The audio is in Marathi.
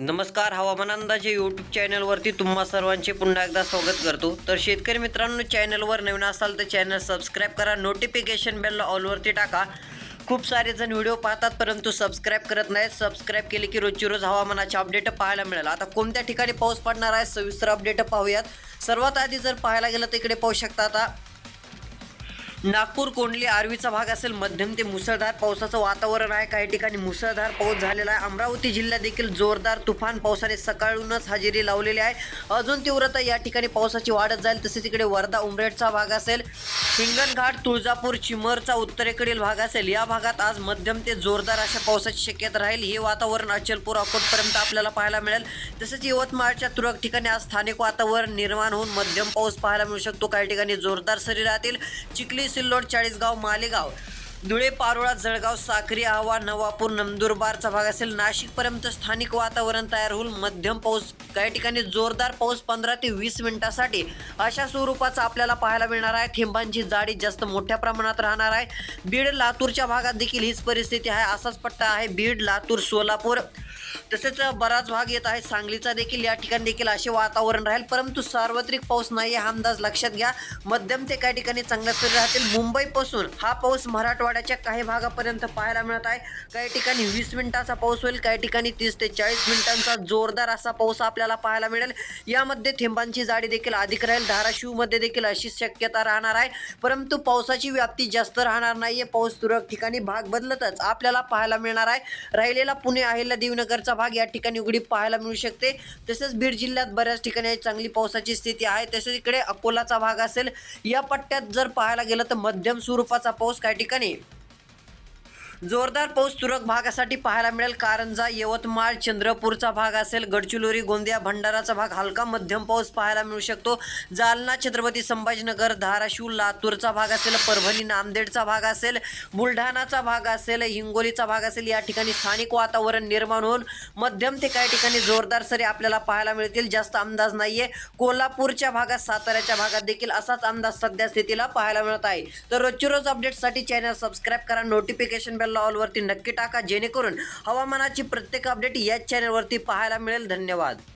नमस्कार हवामान अंदाजे यूट्यूब चॅनलवरती तुम्हा सर्वांचे पुन्हा एकदा स्वागत करतो. तर शेतकरी मित्रांनो चॅनलवर नवीन असाल तर चॅनल सबस्क्राईब करा नोटिफिकेशन बेलला ऑलवरती टाका. खूप सारे जण व्हिडिओ पाहतात परंतु सबस्क्राईब करत नाहीत. सबस्क्राईब केले की रोजची रोज हवामानाचे अपडेट पाहायला मिळेल. आता कोणत्या ठिकाणी पाऊस पडणार आहे सविस्तर अपडेट पाहूयात. सर्वात आधी जर पाहायला गेलं तर इकडे पाहू शकता आता. नागपूर कोंडली आर्वीचा भाग असेल मध्यम ते मुसळधार पावसाचं वातावरण आहे. काही ठिकाणी मुसळधार पाऊस झालेला आहे. अमरावती जिल्ह्यात देखील जोरदार तुफान पावसाने सकाळूनच हजेरी लावलेली आहे. अजून तीव्रता या ठिकाणी पावसाची वाढत जाईल. तसेच इकडे वर्धा उमरेडचा भाग असेल हिंगणघाट तुळजापूर चिमरचा उत्तरेकडील भाग असेल या भागात आज मध्यम ते जोरदार अशा पावसाची शक्यता राहील. हे वातावरण अचलपूर अकोटपर्यंत आपल्याला पाहायला मिळेल. तसेच यवतमाळच्या तुरळक ठिकाणी आज स्थानिक वातावरण निर्माण होऊन मध्यम पाऊस पाहायला मिळू शकतो. काही ठिकाणी जोरदार सरी राहतील. चिखली सिल्लोड चाळीसगाव मालेगाव धुळे पारोळा जळगाव साक्री आव्हा नवापूर नंदुरबारचा भाग असेल. नाशिकपर्यंत स्थानिक वातावरण तयार होईल मध्यम पाऊस काही ठिकाणी जोरदार पाऊस पंधरा ते वीस मिनिटासाठी अशा स्वरूपाचा आपल्याला पाहायला मिळणार आहे. थेंबांची जाडी जास्त मोठ्या प्रमाणात राहणार आहे. बीड लातूरच्या भागात देखील हीच परिस्थिती आहे. असाच पट्टा आहे. बीड लातूर सोलापूर. तसेच बराच भाग येत आहे. सांगलीचा देखील या ठिकाणी देखील असे वातावरण राहील. परंतु सार्वत्रिक पाऊस नाही हा अंदाज लक्षात घ्या. मध्यम ते काही ठिकाणी चांगल्या सुरू राहतील. मुंबईपासून हा पाऊस मराठवाड्याच्या काही भागापर्यंत पाहायला मिळत आहे. काही ठिकाणी वीस मिनिटाचा पाऊस होईल. काही ठिकाणी तीस ते चाळीस मिनिटांचा जोरदार असा पाऊस आपल्याला पाहायला मिळेल. यामध्ये थेंबांची जाडी देखील अधिक राहील. धाराशिवमध्ये देखील अशी शक्यता राहणार आहे. परंतु पावसाची व्याप्ती जास्त राहणार नाहीये. पाऊस तुरळक ठिकाणी भाग बदलतच आपल्याला पाहायला मिळणार आहे. राहिलेला पुणे अहिल्या भाग या ठिकाणी उघडी पाहायला मिळू शकते. तसेच बीड जिल्ह्यात बऱ्याच ठिकाणी चांगली पावसाची स्थिती आहे. तसेच इकडे अकोलाचा भाग असेल या पट्ट्यात जर पाहायला गेलं तर मध्यम स्वरूपाचा पाऊस काही ठिकाणी जोरदार पाऊस तुरळक भागासाठी पाहायला मिळेल. कारंजा यवतमाळ चंद्रपूरचा भाग असेल गडचिरोली गोंदिया भंडाराचा भाग हलका मध्यम पाऊस पाहायला मिळू शकतो. जालना छत्रपती संभाजीनगर धाराशिव लातूरचा भाग असेल परभणी नांदेडचा भाग असेल बुलढाणाचा भाग असेल हिंगोलीचा भाग असेल या ठिकाणी स्थानिक वातावरण निर्माण होऊन मध्यम ते काही ठिकाणी जोरदार सरी आपल्याला पाहायला मिळतील. जास्त अंदाज नाहीये. कोल्हापूरच्या भागात साताऱ्याच्या भागात देखील असाच अंदाज सध्या स्थितीला पाहायला मिळत आहे. तर रोजची रोज अपडेटसाठी चॅनल सबस्क्राईब करा. नोटिफिकेशन बेल ऑलवरती नक्की टाका जेणेकरून हवामानाची प्रत्येक अपडेट याच चॅनलवरती पाहायला मिळेल. धन्यवाद.